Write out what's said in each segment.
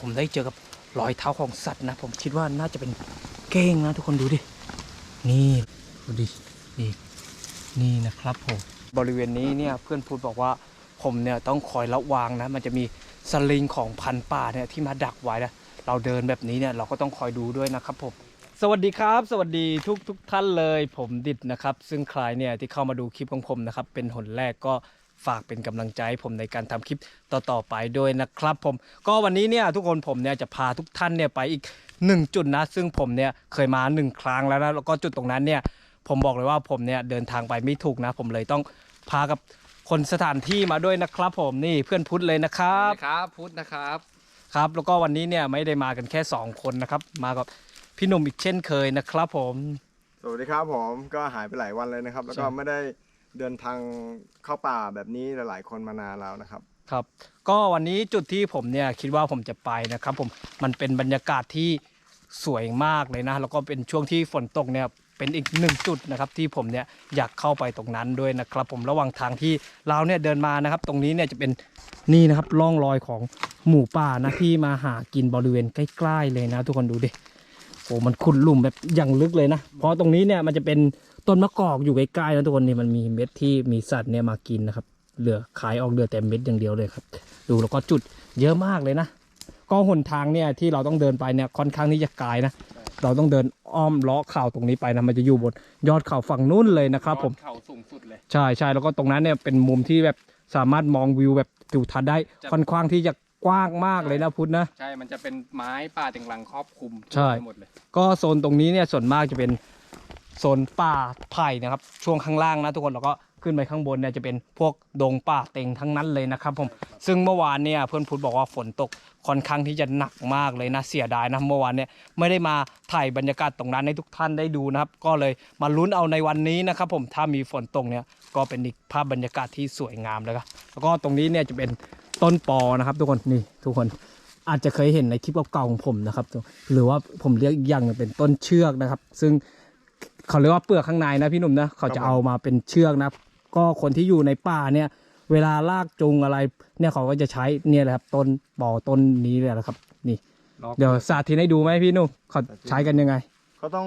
ผมได้เจอกับรอยเท้าของสัตว์นะ ผมคิดว่าน่าจะเป็นเก้งนะ ทุกคนดูดิ นี่ดูดินี่นี่นะครับผมบริเวณนี้เนี่ยเพื่อนพูดบอกว่าผมเนี่ยต้องคอยระวังนะ มันจะมีสลิงของพันป่าเนี่ยที่มาดักไว้นะเราเดินแบบนี้เนี่ยเราก็ต้องคอยดูด้วยนะครับผมสวัสดีครับ สวัสดีทุกทุกท่านเลย ผมดิดนะครับ ซึ่งใครเนี่ยที่เข้ามาดูคลิปของผมนะครับเป็นหนแรกก็ ฝากเป็นกำลังใจให้ผมในการทำคลิปต่อๆไปด้วยนะครับ ผม ก็วันนี้เนี่ยทุกคนผมเนี่ยจะพาทุกท่านเนี่ยไปอีกหนึ่งจุดนะ ซึ่งผมเนี่ยเคยมาหนึ่งครั้งแล้วนะแล้วก็จุดตรงนั้นเนี่ยผมบอกเลยว่าผมเนี่ยเดินทางไปไม่ถูกนะ ผมเลยต้องพากับคนสถานที่มาด้วยนะครับ ผมนี่เพื่อนพุทธเลยนะครับครับพุทธนะครับครับ แล้วก็วันนี้เนี่ยไม่ได้มากันแค่ 2 คนนะครับ มากับพี่หนุ่มอีกเช่นเคยนะครับ ผม สวัสดีครับผมก็หายไปหลายวันเลยนะครับ แล้วก็ใช่ไม่ได้ เดินทางเข้าป่าแบบนี้หลายๆ คนมานานแล้วนะครับ ครับ ก็วันนี้จุดที่ผมเนี่ยคิดว่าผมจะไปนะครับ ผมมันเป็นบรรยากาศที่สวยมากเลยนะ แล้วก็เป็นช่วงที่ฝนตกเนี่ยเป็นอีกหนึ่งจุดนะครับที่ผมเนี่ยอยากเข้าไปตรงนั้นด้วยนะครับ ผมระหว่างทางที่เราเนี่ยเดินมานะครับ ตรงนี้เนี่ยจะเป็นนี่นะครับร่องรอยของหมูป่านะที่มาหากินบริเวณใกล้ๆเลยนะ ทุกคนดูดิโอ้มันขุดหลุมแบบอย่างลึกเลยนะ เพราะตรงนี้เนี่ยมันจะเป็น ต้นมะกอกอยู่ใกล้ๆนะทุกคนนี่มันมีเม็ดที่มีสัตว์เนี่ยมากินนะครับ เหลือขายออกเหลือแต่เม็ดอย่างเดียวเลยครับ ดูแล้วก็จุดเยอะมากเลยนะ ก็หนทางเนี่ยที่เราต้องเดินไปเนี่ยค่อนข้างที่จะไกลนะ เราต้องเดินอ้อมเลาะเข่าตรงนี้ไปนะมันจะอยู่บนยอดเขาฝั่งนู้นเลยนะครับ ผมเขาสูงสุดเลยใช่ใช่แล้วก็ตรงนั้นเนี่ยเป็นมุมที่แบบสามารถมองวิวแบบทิวทัศน์ได้จะค่อนข้างที่จะกว้างมากเลยนะพุทธนะใช่ มันจะเป็นไม้ป่าเต็งรังครอบคลุมใช่ทั่วไปหมดเลย ก็โซนตรงนี้เนี่ยส่วนมากจะเป็น โซนป่าไผ่นะครับ ช่วงข้างล่างนะทุกคนแล้วก็ขึ้นไปข้างบนเนี่ยจะเป็นพวกดงป่าเต็งทั้งนั้นเลยนะครับผมซึ่งเมื่อวานเนี่ยเพื่อนพุทธบอกว่าฝนตกค่อนข้างที่จะหนักมากเลยนะเสียดายนะเมื่อวานเนี่ยไม่ได้มาถ่ายบรรยากาศตรงนั้นให้ทุกท่านได้ดูนะครับ ก็เลยมาลุ้นเอาในวันนี้นะครับ ผมถ้ามีฝนตกเนี่ยก็เป็นอีกภาพบรรยากาศที่สวยงามเลยครับแล้วก็ตรงนี้เนี่ยจะเป็นต้นปอนะครับ ทุกคนนี่ทุกคนอาจจะเคยเห็นในคลิปเก่าๆของผมนะครับหรือว่าผมเรียกอย่างเป็นต้นเชือกนะครับ ซึ่ง เขาเรียกว่าเปลือกข้างในนะพี่หนุ่มนะเขาจะเอามาเป็นเชือกนะครับก็คนที่อยู่ในป่าเนี่ย เวลาลากจูงอะไร เนี่ยเขาก็จะใช้เนี่ยแหละครับต้นปอต้นนี้เลยนะครับ นี่ล็อกเดี๋ยวสาธิตให้ดูไหมพี่หนุ่มเขาใช้กันยังไงก็ต้อง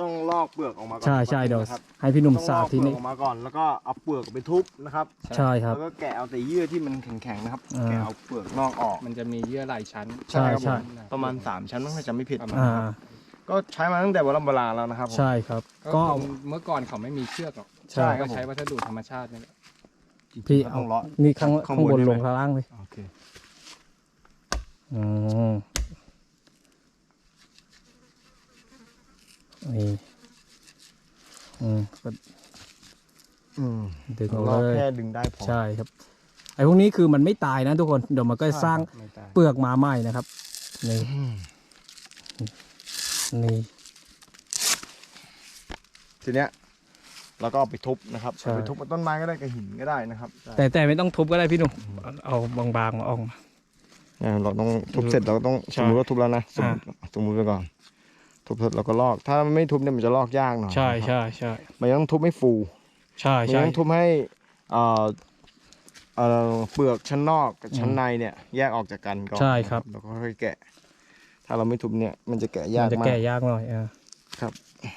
ต้องลอกเปลือกออกมาก่อนใช่ใช่เดี๋ยวนะครับให้พี่หนุ่มต้องสาลอกธิตเปลือกนี่ออกมาก่อนแล้วก็เอาเปลือกไปทุบนะครับ ใช่ครับแล้วก็แกะเอาแต่เยื่อที่มันแข็งๆนะครับอ่าแกะเอาเปลือกนอกออกมันจะมีเยื่อหลายชั้น ใช่ครับใช่ผมประมาณ 3 ชั้นถ้าจะไม่ผิดประมาณอ่า ก็ใช้มาตั้งแต่โบราณโบราณแล้วนะครับผมใช่ครับ ก็ก็เมื่อก่อนเขาไม่มีเชือกหรอกใช่ ก็ใช้วัสดุธรรมชาตินี่แหละ พี่ก็เอา ต้องเลาะ นี่ข้างข้างข้างบบนนใช่ไหมลงข้างล่างเลยโอเคอืมนี่อืมก็อืมดึงเอาลอกเลยแค่ดึงได้พอใช่ครับ ไอ้พวกนี้คือมันไม่ตายนะทุกคน เดี๋ยวมันก็สร้างไม่ตายเปลือกมาใหม่นะครับนี่อืม นี่ ทีเนี้ยเราก็เอาไปทุบนะครับใช่ เอาไปทุบกับต้นไม้ก็ได้กับหินก็ได้นะครับแต่แต่ไม่ต้องทุบก็ได้พี่หนุ่มเอาบางๆมาออกมาเนี่ยเราต้องทุบเสร็จเราก็ต้องใช่สมมติว่าทุบแล้วนะสมมติสมมติไปก่อน ทุบเสร็จเราก็ลอก ถ้าไม่ทุบเนี่ยมันจะลอกยากหน่อยใช่นะครับใช่ใช่มันต้องทุบให้ฟูใช่มันใช่ต้องทุบให้เอ่อเอ่อเปลือกชั้นนอกกับชั้นในเนี่ยแยกออกจากกันก่อนใช่ครับ แล้วก็ค่อยแกะ ถ้าเราไม่ทุบเนี่ยมันจะแกะยามักนจะมาก แก่ยากหน่อยอ่าครับ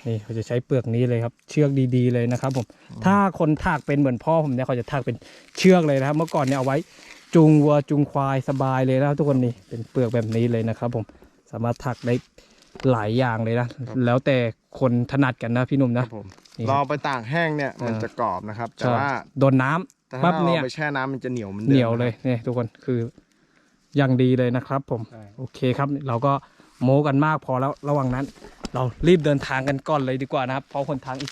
นี่เขาจะใช้เปลือกนี้เลยครับ เชือกดีๆเลยนะครับ ผม ถ้าคนถากเป็นเหมือนพ่อผมเนี่ยเขาจะถากเป็นเชือกเลยนะครับ เมื่อก่อนเนี่ยเอาไว้จูงวัวจูงควายสบายเลยนะครับทุกคนนี่เป็นเปลือกแบบนี้เลยนะครับ ผมสามารถถักได้หลายอย่างเลยนะแล้วแต่คนถนัดกันนะพี่หนุ่มคนะ รับผมนี่เราเอาไปตากแห้งเนี่ยมันอ่า จะกรอบนะครับ แต่ใช่ว่าโดนน้ำแต่ปั๊ถ้าบเนี่เรายไปแช่น้ำมันจะเหนียวเหมือนเหเดิมนียวเลยเนี่ยทุกคนคือ อย่างดีเลยนะครับ ผมใช่ โอเคครับ เราก็โม้กันมากพอแล้วระหว่างนั้น เรารีบเดินทางกันก่อนเลยดีกว่านะครับ เพราะคนทางอีก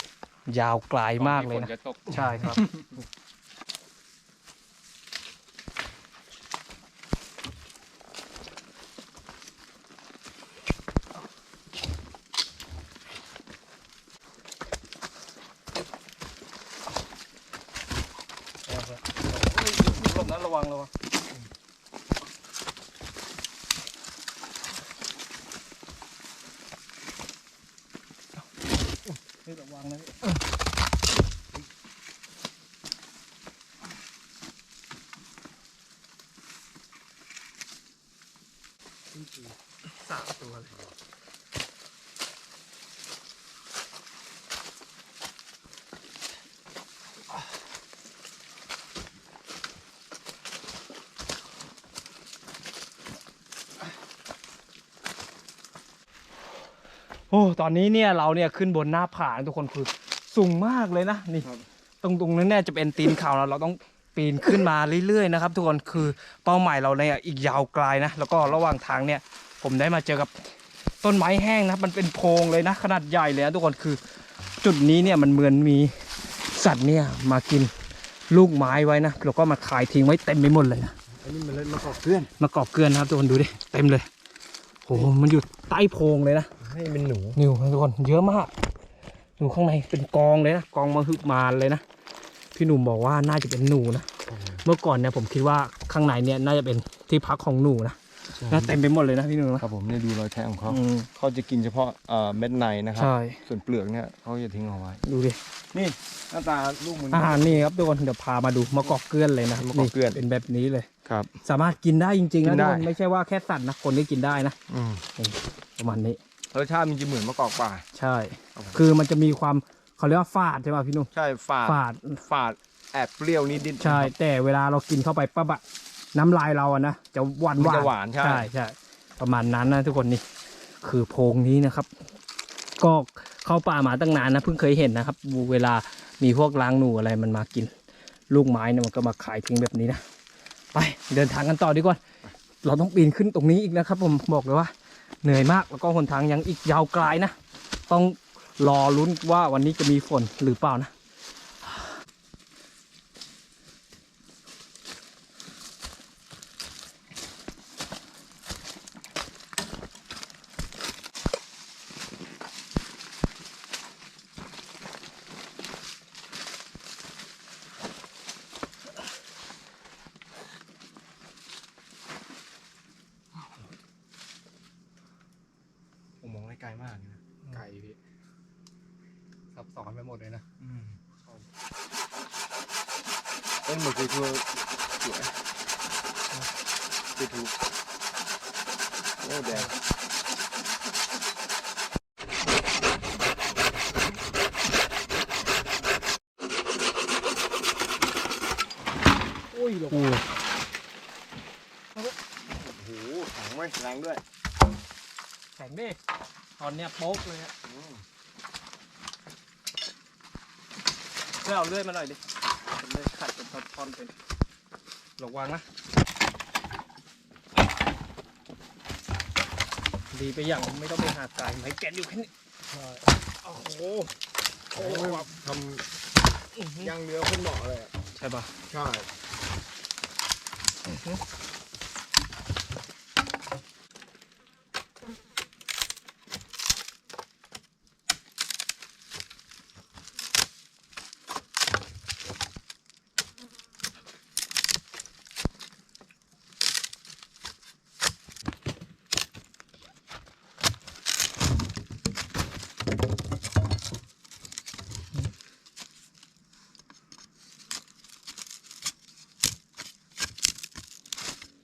ยาวไกลมากเลยฝนะจะตก ใช่ครับ ลมนั้นระวังระวังระวังนะพี่ สามตัวเลย โอ้ตอนนี้เนี่ยเราเนี่ยขึ้นบนหน้าผานะทุกคนคือสูงมากเลยนะนี่ครับตรงตรงนั้นเนี่ยจะเป็นตีนเขาเราเราต้องปีนขึ้นมาเรื่อยๆนะครับ ทุกคนคือเป้าหมายเราเนี่ยอีกยาวไกลนะแล้วก็ระหว่างทางเนี่ย ผมได้มาเจอกับต้นไม้แห้งนะมันเป็นโพรงเลยนะขนาดใหญ่เลยนะทุกคนคือจุดนี้เนี่ยมันเหมือนมีสัตว์เนี่ยมากินลูกไม้ไว้นะแล้วก็มาขายทิ้งไว้เต็มไปหมดเลยนะอันนี้มันเล่นมะกอกเกลื่อนมากอบเกลือนนะครับทุกคนดูดิเต็มเลยโหมันอยู่ใต้โพรงเลยนะ ให้เป็นหนูนิวทุกคนเยอะมากอยู่ข้างในเป็นกองเลยนะกองมาฮึกมานเลยนะพี่หนุ่มบอกว่าน่าจะเป็นหนูนะเมื่อก่อนเนี่ยผมคิดว่าข้างในเนี่ยน่าจะเป็นที่พักของหนูนะน่าเต็มไปหมดเลยนะพี่หนุ่มนะครับผมเนี่ยดูรอยแทะของเขาอืมเขาจะกินเฉพาะเอ่อเม็ดในนะครับใช่ส่วนเปลือกเนี่ยเขาจะทิ้งเอาไว้ดูดินี่หน้าตาลูกมันอาหารนี่ครับทุกคนเดี๋ยวพามาดูมะกอกเกลือนเลยนะมะกอกเกลือนเป็นแบบนี้เลยครับ สามารถกินได้จริงๆกินะนทุได้กคนไม่ใช่ว่าแค่สัตว์นะคนก็กินได้นะอืมประมาณนี้ รสชาติมันจะเหมือนมะกอกป่า ใช่ครับผมคือมันจะมีความเขาเรียกว่าฝาดใช่ป่ะพี่หนุ่มใช่ฝาดฝาดฝาดแอบเปรี้ยวนิดๆใช่ แต่เวลาเรากินเข้าไปปั๊บอะน้ำลายเราอะนะจะหวานมันหวานจะหวานใช่ใช่ใช่ประมาณนั้นนะทุกคนนี่คือโพรงนี้นะครับ ก็เข้าป่ามาตั้งนานนะเพิ่งเคยเห็นนะครับ เวลามีพวกล้างหนูอะไรมันมากิน ลูกไม้เนี่ยมันก็มาขายทิ้งแบบนี้นะไปเดินทางกันต่อดีกว่า เราต้องปีนขึ้นตรงนี้อีกนะครับ ผมบอกเลยว่า เหนื่อยมากแล้วก็หนทางยังอีกยาวไกลนะ ต้องรอลุ้นว่าวันนี้จะมีฝนหรือเปล่านะ ผมมองไกลมากนะ ไก่พี่ซับซ้อนไปหม ดเลยนะเอ้ยหมือนเคยทัวสวยเคยทัวร์โอ้แดงโอ้ยหลงโอ้โหแข็งไหมแรงด้วย แข็งดิตอนเนี้ยโป๊กเลยฮะ เพื่อเอาเลื่อยมาหน่อยดิเป็นเลื่อยขัดเป็นท่อนๆเป็นระวังนะ ดีไปอย่างไม่ต้องไปหาไก่ไม้แกนอยู่แค่นี้โอ้โหโอ้ยทำย่างเนื้อคนเหมาะเลยอะใช่ปะใช่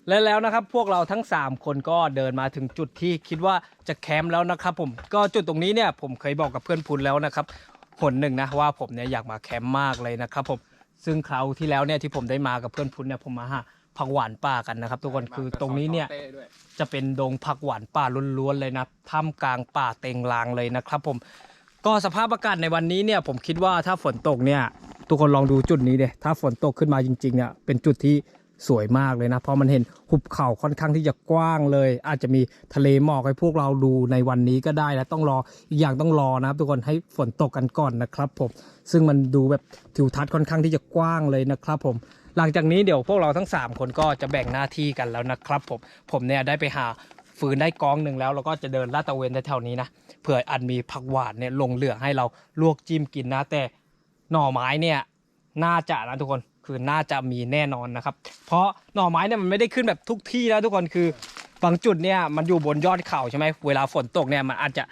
และแล้วนะครับพวกเราทั้ง 3 คนก็เดินมาถึงจุดที่คิดว่าจะแคมป์แล้วนะครับผมก็จุดตรงนี้เนี่ยผมเคยบอกกับเพื่อนพุนแล้วนะครับหนหนึ่งนะว่าผมเนี่ยอยากมาแคมป์มากเลยนะครับผมซึ่งคราวที่แล้วเนี่ยที่ผมได้มากับเพื่อนพุนเนี่ยผมมาหาผักหวานป่ากันนะครับ ทุกคนคือตรงนี้เนี่ยต้ด้วยจะเป็นดงผักหวานป่าล้วนๆเลยนะท่ามกลางป่าเต็งลางเลยนะครับผมก็สภาพอากาศในวันนี้เนี่ยผมคิดว่าถ้าฝนตกเนี่ยทุกคนลองดูจุดนี้เดถ้าฝนตกขึ้นมาจริงๆเนี่ยเป็นจุดที่ สวยมากเลยนะ เพราะมันเห็นหุบเขาค่อนข้างที่จะกว้างเลย อาจจะมีทะเลหมอกให้พวกเราดูในวันนี้ก็ได้นะต้องรออีกอย่างต้องรอนะครับทุกคนให้ฝนตกกันก่อนนะครับผมซึ่งมันดูแบบทิวทัศน์ค่อนข้างที่จะกว้างเลยนะครับผมหลังจากนี้เดี๋ยวพวกเราทั้ง 3 คนก็จะแบ่งหน้าที่กันแล้วนะครับผมผมเนี่ยได้ไปหาฟืนได้กองหนึ่งแล้วแล้วก็จะเดินลาดตะเวนแถวๆนี้นะเผื่ออันมีผักหวานเนี่ยลงเหลือให้เราลวกจิ้มกินนะแต่หน่อไม้เนี่ย น่าจะนะทุกคนคือน่าจะมีแน่นอนนะครับ เพราะหน่อไม้เนี่ยมันไม่ได้ขึ้นแบบทุกที่นะทุกคนคือบางจุดเนี่ยมันอยู่บนยอดเขาใช่ไหมเวลาฝนตกเนี่ยมันอาจจะ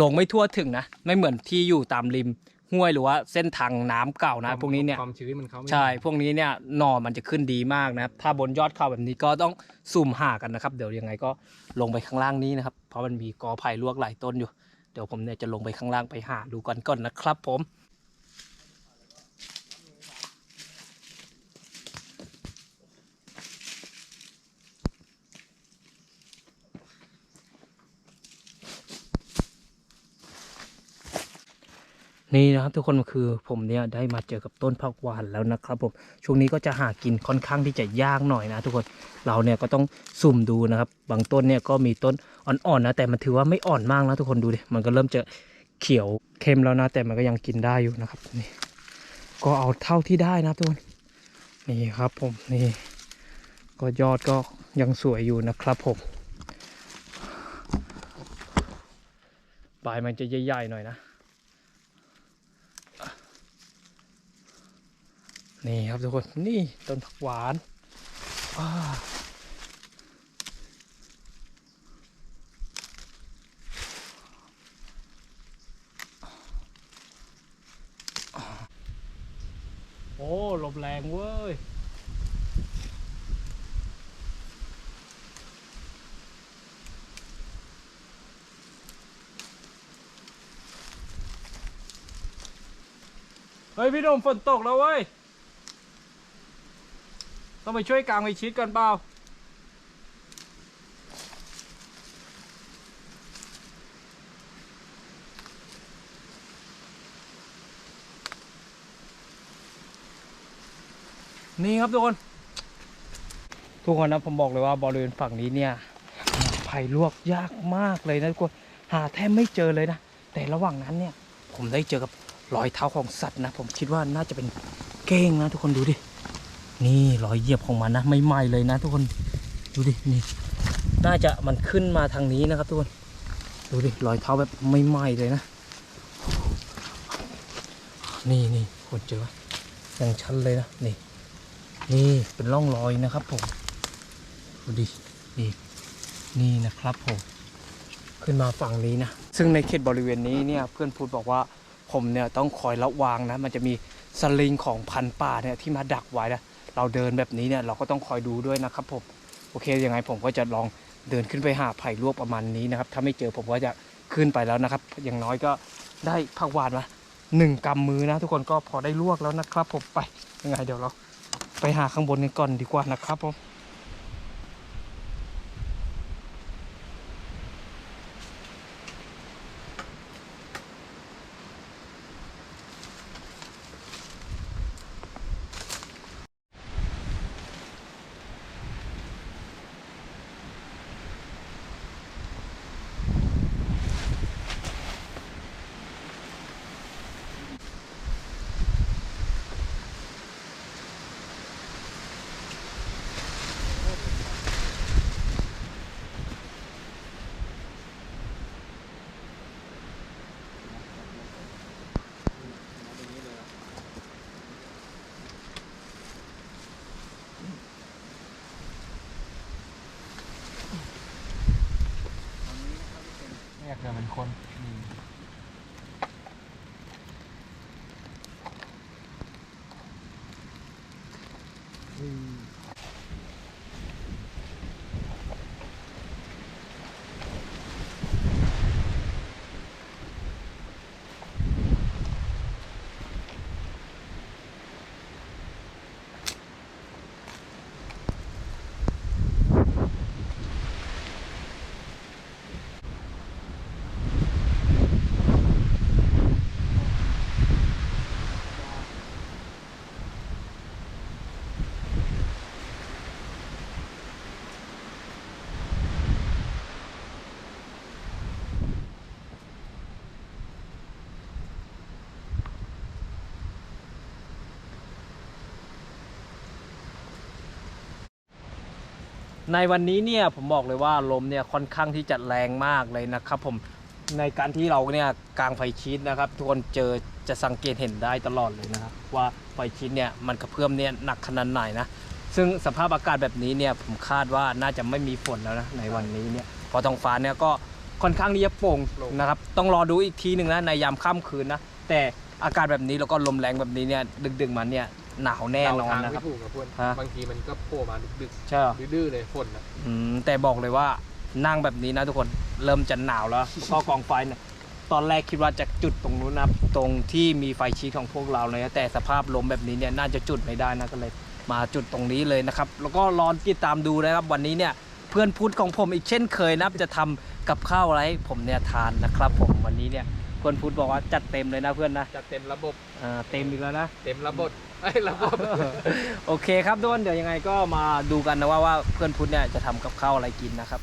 ลงไม่ทั่วถึงนะ ไม่เหมือนที่อยู่ตามริมห้วยหรือว่าเส้นทางน้ำเก่านะ พวกนี้เนี่ยความชื้นมันเขาไม่ใช่พวกนี้เนี่ยหน่อมันจะขึ้นดีมากนะครับ ถ้าบนยอดเขาแบบนี้ก็ต้องสุ่มหากันนะครับ เดี๋ยวยังไงก็ลงไปข้างล่างนี้นะครับ เพราะมันมีกอไผ่ลวกหลายต้นอยู่ เดี๋ยวผมเนี่ยจะลงไปข้างล่างไปหาดูกันก่อนนะครับ ผม นี่นะครับทุกคนคือผมเนี่ยได้มาเจอกับต้นผักหวานแล้วนะครับผมช่วงนี้ก็จะหากินค่อนข้างที่จะยากหน่อยนะ ทุกคนเราเนี่ยก็ต้องสุ่มดูนะครับ บางต้นเนี่ยก็มีต้นอ่อนๆนะแต่มันถือว่าไม่อ่อนมากนะทุกคนดูดิมันก็เริ่มจะเขียวเข้มแล้วนะแต่มันก็ยังกินได้อยู่นะครับนี่ก็เอาเท่าที่ได้นะทุกคนนี่ครับผมนี่ ก็ยอดก็ยังสวยอยู่นะครับผมใบมันจะใหญ่ๆหน่อยนะ นี่ครับทุกคนนี่ต้นผักหวานว้าโอ้ลมแรงเว้ยเฮ้ยพี่โดมฝนตกแล้วเว้ย ต้องไปช่วยกางไปชิดกันเปล่านี่ครับทุกคน ทุกคนนะผมบอกเลยว่าบริเวณฝั่งนี้เนี่ยไผ่ลวกยากมากเลยนะทุกคนหาแทบไม่เจอเลยนะ แต่ระหว่างนั้นเนี่ย ผมได้เจอกับรอยเท้าของสัตว์นะ ผมคิดว่าน่าจะเป็นเก้งนะทุกคนดูดิ นี่รอยเหยียบของมันนะไม่ไหม้เลยนะทุกคนดูดินี่น่าจะมันขึ้นมาทางนี้นะครับทุกคนดูดิรอยเท้าแบบไม่ไหม้เลยนะ นี่นี่คนเจออยังชันเลยนะนี่ นี่เป็นร่องรอยนะครับผมดูดินี่นี่นะครับผมขึ้นมาฝั่งนี้นะ ซึ่งในเขตบริเวณนี้เนี่ยเพื่อนพูดบอกว่าผมเนี่ยต้องคอยระวังนะ มันจะมีสลิงของพันป่าเนี่ยที่มาดักไว้นะ เราเดินแบบนี้เนี่ยเราก็ต้องคอยดูด้วยนะครับผมโอเคยังไงผมก็จะลองเดินขึ้นไปหาไผ่ลวกประมาณนี้นะครับ ถ้าไม่เจอผมก็จะขึ้นไปแล้วนะครับ อย่างน้อยก็ได้ผักหวานมาหนึ่งกำมือนะ ทุกคนก็พอได้ลวกแล้วนะครับผมไปยังไงเดี๋ยวเราไปหาข้างบนกันก่อนดีกว่านะครับผม เนี่ยเกิดเป็นคน ในวันนี้เนี่ยผมบอกเลยว่าลมเนี่ยค่อนข้างที่จะแรงมากเลยนะครับ ผมในการที่เราเนี่ยกางไฟชีตนะครับ ทุกคนเจอจะสังเกตเห็นได้ตลอดเลยนะครับ ว่าไฟชีตเนี่ยมันกระเพื่อมเนี่ยหนักขนาดไหนนะซึ่งสภาพอากาศแบบนี้เนี่ยผมคาดว่าน่าจะไม่มีฝนแล้วนะในวันนี้เนี่ยพอท้องฟ้าเนี่ยก็ค่อนข้างที่จะโปร่งนะครับ ต้องรอดูอีกทีหนึ่งนะในยามค่ำคืนนะแต่อากาศแบบนี้แล้วก็ลมแรงแบบนี้เนี่ยดึกๆมันเนี่ย หนาวแน่นอนเดาทางนะคไม่รับ ถูกกับเพื่อนฮะ บางทีมันก็โผล่มาดึกใช่เหรอๆดื้อๆเลยฝนนะอืมแต่บอกเลยว่านั่งแบบนี้นะทุกคนเริ่มจะหนาวแล้ว ก็กองไฟเนี่ยตอนแรกคิดว่าจะจุดตรงนู้นนะครับตรงที่มีไฟชี้ของพวกเราเลยนะแต่สภาพลมแบบนี้เนี่ยน่าจะจุดไม่ได้นะก็เลย มาจุดตรงนี้เลยนะครับ แล้วก็รอติดตามดูนะครับ วันนี้เนี่ยเพื่อนพูดของผมอีกเช่นเคยนะครับจะทำกับข้าวอะไรให้ผมเนี่ยทานนะครับ ผมวันนี้เนี่ยเพื่อนพูดบอกว่าจัดเต็มเลยนะเพื่อนนะจัดเต็มระบบอ่าเต็มอีกแล้วนะ เต็มระบบ ไอ้ระบบ โอเคครับทุกคนเดี๋ยวยังไงก็มาดูกันนะว่าว่าเพื่อนพุทธเนี่ยจะทำกับข้าวอะไรกินนะครับ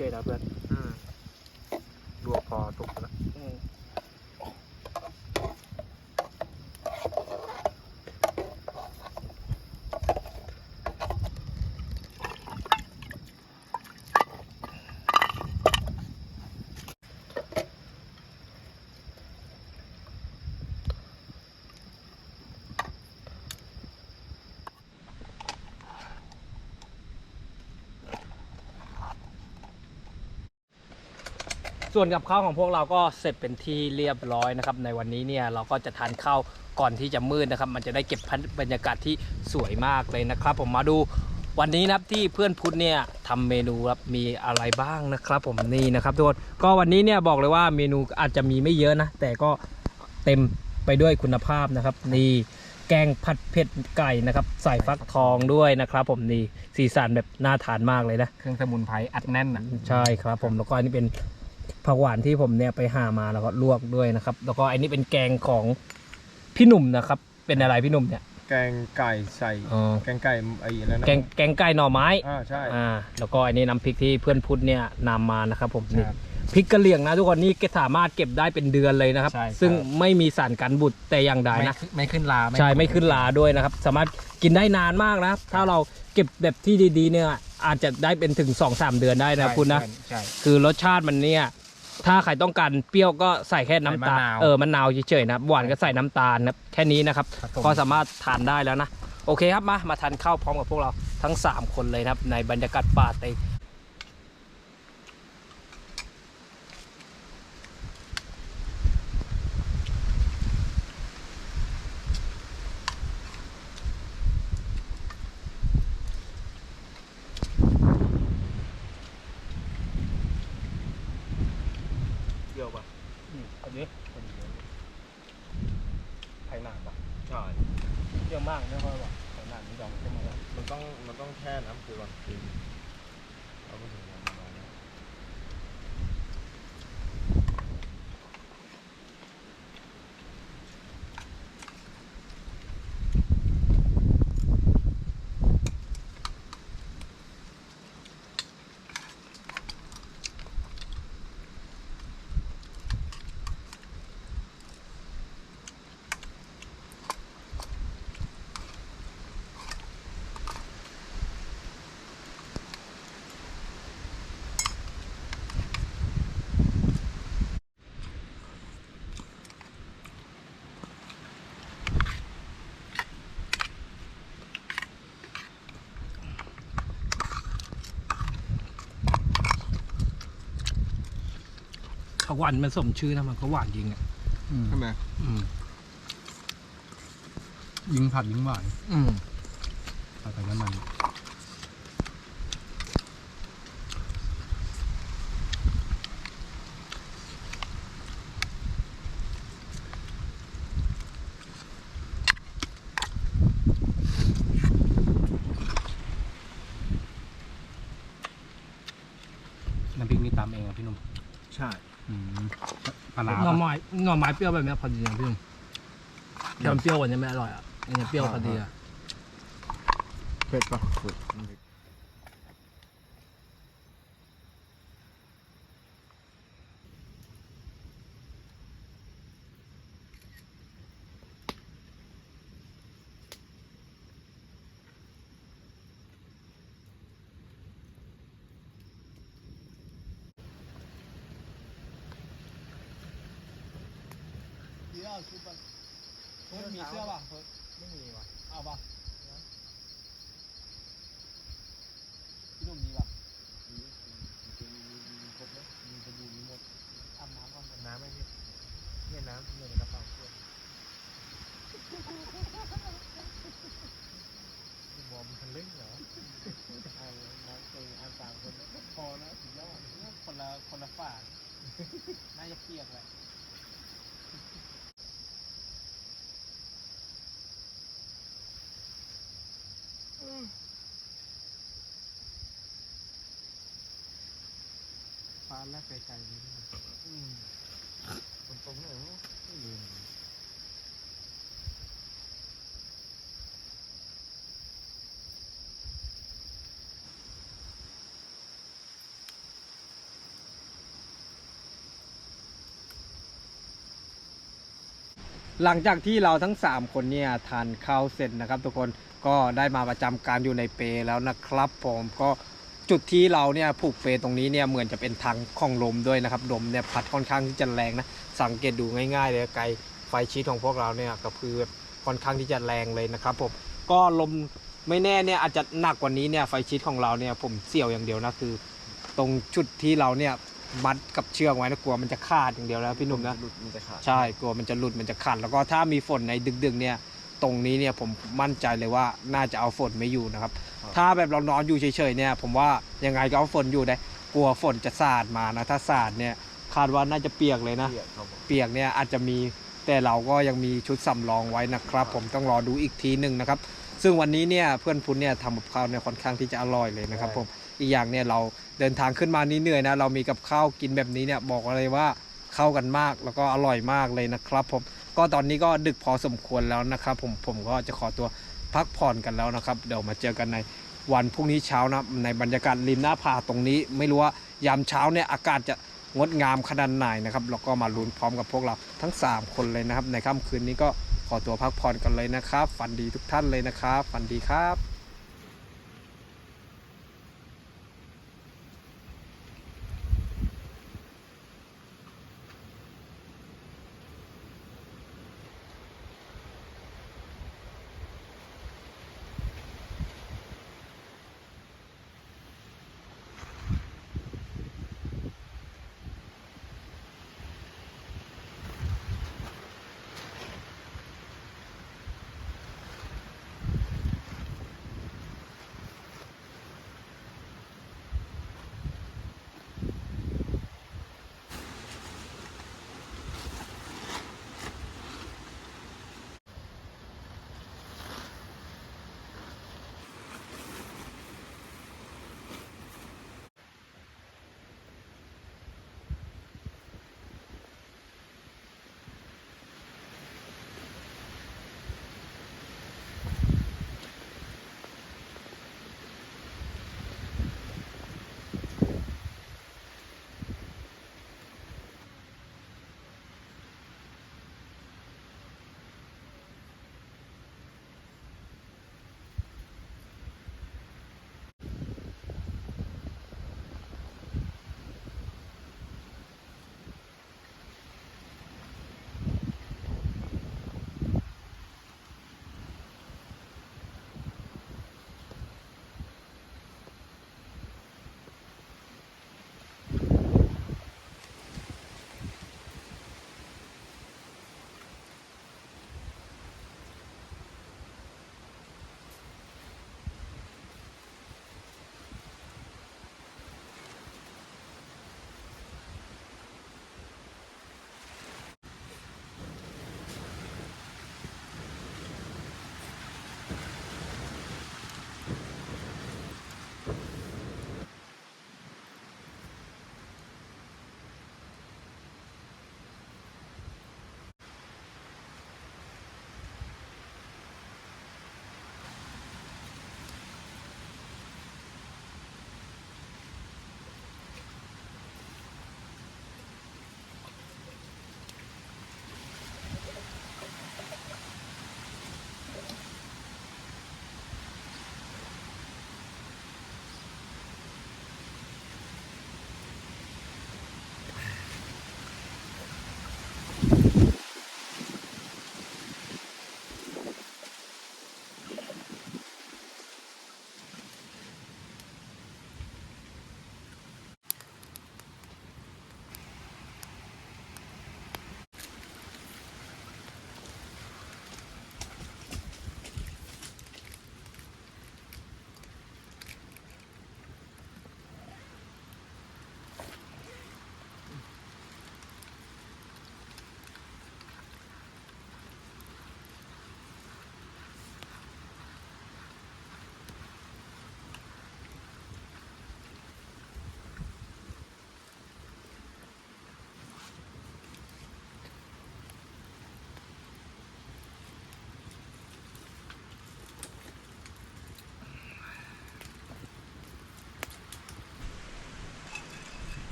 ลวกเฉยๆนะเพื่อน ลวกพอสุกแล้ว ส่วนกับข้าวของพวกเราก็เสร็จเป็นที่เรียบร้อยนะครับ ในวันนี้เนี่ยเราก็จะทานข้าวก่อนที่จะมืดนะครับ มันจะได้เก็บบรรยากาศที่สวยมากเลยนะครับ ผมมาดูวันนี้นะครับที่เพื่อนพุทธเนี่ยทำเมนูครับมีอะไรบ้างนะครับ ผมนี่นะครับทุกคนก็วันนี้เนี่ยบอกเลยว่าเมนูอาจจะมีไม่เยอะนะ แต่ก็เต็มไปด้วยคุณภาพนะครับ นี่แกงผัดเผ็ดไก่นะครับ ใส่ฟักทองด้วยนะครับ ผมนี่สีสันแบบน่าทานมากเลยนะ เครื่องสมุนไพรอัดแน่นอะใช่ครับ ผมแล้วก็อันนี้เป็น ผักหวานที่ผมเนี่ยไปหามาแล้วก็ลวกด้วยนะครับ แล้วก็อันนี้เป็นแกงของพี่หนุ่มนะครับ เป็นอะไรพี่หนุ่มเนี่ยแกงไก่ใส่อ๋อแกงไก่ไอ้อะไรนะแกงแกงไก่หน่อไม้อ่าใช่อ่าแล้วก็อันนี้น้ำพริกที่เพื่อนพุทธเนี่ยนำมานะครับ ผมนี่ ครับ พริกกะเหรี่ยงนะทุกคนนี่ก็สามารถเก็บได้เป็นเดือนเลยนะครับ ใช่ครับ ซึ่งไม่มีสารกันบูดแต่อย่างใดไม่นะขึ้นไม่ขึ้นลาใช่ไม่ขึ้นลาด้วยนะครับ สามารถกินได้นานมากนะครับ ถ้าเราเก็บแบบที่ดีๆเนี่ยอาจจะได้เป็นถึง 2-3 เดือนได้นะคุณนะใช่คือรสชาติมันเนี่ย ถ้าใครต้องการเปรี้ยวก็ใส่แค่น้ำตาลใส่มะนาวเออมะนาวเฉยๆนะครับหวานก็ใส่น้ำตาลนะครับแค่นี้นะครับผสมก็สามารถทานได้แล้วนะ โอเคครับมามาทานข้าวพร้อมกับพวกเราทั้ง 3 คนเลยนะครับในบรรยากาศป่าเต็งเยอะป่ะอันนี้ ไทยหนาปะ ใช่ เยอะมากไม่ค่อยว่าขนาดนี้สองชั่วโมงแล้ว มันต้องมันต้องแช่น้ำเกลือก่อนกินเอาไปถึงวันประมาณนี้ อ ผักหวานมันสมชื่อนะมันก็หวานจริงอะใช่ไหมอืมยิงผัดยิงหวานอืมผัดใส่น้ำมันน้ำพริกนี่ตำเองอะพี่หนุ่มใช่อืมป ลาร้าหน่อปะไม้หน่อไม้เปรี้ยวแบบนี้พอดีนะพี่นุ่มแต่มันเปรี้ยวกว่านี้ไม่อร่อยอะอันนี้เปรี้ยวพอดีอะ เผ็ดปะ เผ็ดมีเสื้อป่ะไม่มีว่ะเอาป่ะพี่นุ่มมีป่ะอาบน้ำก่อนน้ำไม่มีเนี่ยน้ำอยู่ในกระเป๋าเสื้อมองมันทะลึ่งเหรออ่านน้ำเองอ่านสามคนพอนะถึงยอดคนละคนละฝาน่าจะเปียกแหละาแลกไกลๆนี้คนตรงไหนวะไม่ลืมหลังจากที่เราทั้ง 3 คนเนี่ยทานข้าวเสร็จนะครับ ทุกคนก็ได้มาประจำการอยู่ในเปแล้วนะครับ ผมก็ จุดที่เราเนี่ยผูกเปตรงนี้เนี่ยเหมือนจะเป็นทางของลมด้วยนะครับลมเนี่ยพัดค่อนข้างที่จะแรงนะสังเกตดูง่ายๆเลยไกลไฟชีตของพวกเราเนี่ยก็คือแบบค่อนข้างที่จะแรงเลยนะครับผมก็ลมไม่แน่เนี่ยอาจจะหนักกว่านี้เนี่ยไฟชีตของเราเนี่ยผมเสี่ยวอย่างเดียวนะคือ ตรงจุดที่เราเนี่ยมัดกับเชือกไว้นะกลัวมันจะขาดอย่างเดียวแล้วพี่หนุ่มนะหลุดมันจะขาดใช่กลัวมันจะหลุดมันจะขัดแล้วก็ถ้ามีฝนในดึกๆเนี่ยตรงนี้เนี่ยผมมั่นใจเลยว่าน่าจะเอาฝนไม่อยู่นะครับ ถ้าแบบเรานอนอยู่เฉยๆเนี่ยผมว่ายังไงก็เอาฝนอยู่ได้ กลัวฝนจะสาดมานะถ้าสาดเนี่ยคาดว่าน่าจะเปียกเลยนะ เปียกครับผมเปียกเนี่ยอาจจะมีแต่เราก็ยังมีชุดสำรองไว้นะครับ ผมต้องรอดูอีกทีหนึ่งนะครับ ซึ่งวันนี้เนี่ยเพื่อนพุ้นเนี่ยทำกับข้าวเนี่ยค่อนข้างที่จะอร่อยเลยนะครับ ผมอีกอย่างเนี่ยเราเดินทางขึ้นมานี่เหนื่อยนะเรามีกับข้าวกินแบบนี้เนี่ยบอกเลยว่าเข้ากันมากแล้วก็อร่อยมากเลยนะครับ ผมก็ตอนนี้ก็ดึกพอสมควรแล้วนะครับ ผมผมก็จะขอตัว พักผ่อนกันแล้วนะครับ เดี๋ยวมาเจอกันในวันพรุ่งนี้เช้านะในบรรยากาศริมหน้าผาตรงนี้ ไม่รู้ว่ายามเช้าเนี่ยอากาศจะงดงามขนาดไหนนะครับแล้วก็มาลุ้นพร้อมกับพวกเราทั้ง 3 คนเลยนะครับ ในค่ำคืนนี้ก็ขอตัวพักผ่อนกันเลยนะครับฝันดีทุกท่านเลยนะครับฝันดีครับ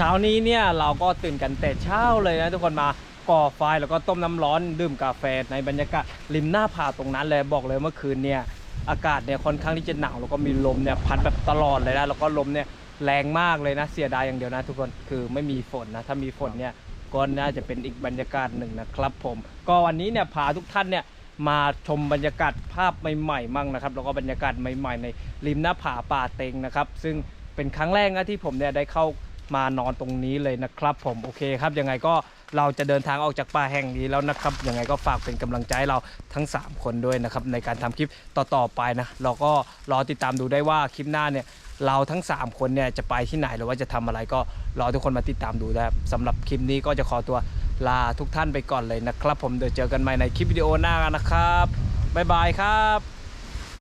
ช้านี้เนี่ยเราก็ตื่นกันแต่เช้าเลยนะทุกคนมาก่อไฟแล้วก็ต้มน้ำร้อนดื่มกาแฟในบรรยากาศริมหน้าผาตรงนั้นเลยบอกเลยเมื่อคืนเนี่ยอากาศเนี่ยค่อนข้างที่จะหนาวแล้วก็มีลมเนี่ยพัดแบบตลอดเลยนะแล้วก็ลมเนี่ยแรงมากเลยนะเสียดายอย่างเดียวนะ ทุกคนคือไม่มีฝนนะถ้ามีฝนเนี่ยก็น่าจะเป็นอีกบรรยากาศหนึ่งนะครับผม ก็วันนี้เนี่ยพาทุกท่านเนี่ยมาชมบรรยากาศภาพใหม่ๆมั่งนะครับ แล้วก็บรรยากาศใหม่ ๆ ในริมหน้าผาป่าเต็งนะครับ ซึ่งเป็นครั้งแรกนะที่ผมเนี่ยได้เข้า มานอนตรงนี้เลยนะครับ ผมโอเคครับยังไงก็เราจะเดินทางออกจากป่าแห่งนี้แล้วนะครับยังไงก็ฝากเป็นกำลังใจให้เราทั้ง 3 คนด้วยนะครับในการทำคลิปต่อๆไปนะเราก็รอติดตามดูได้ว่าคลิปหน้าเนี่ยเราทั้ง 3 คนเนี่ยจะไปที่ไหนหรือว่าจะทำอะไรก็รอทุกคนมาติดตามดูนะครับสำหรับคลิปนี้ก็จะขอตัวลาทุกท่านไปก่อนเลยนะครับ ผมเดี๋ยวเจอกันใหม่ในคลิปวิดีโอหน้านะครับบ๊ายบายครับ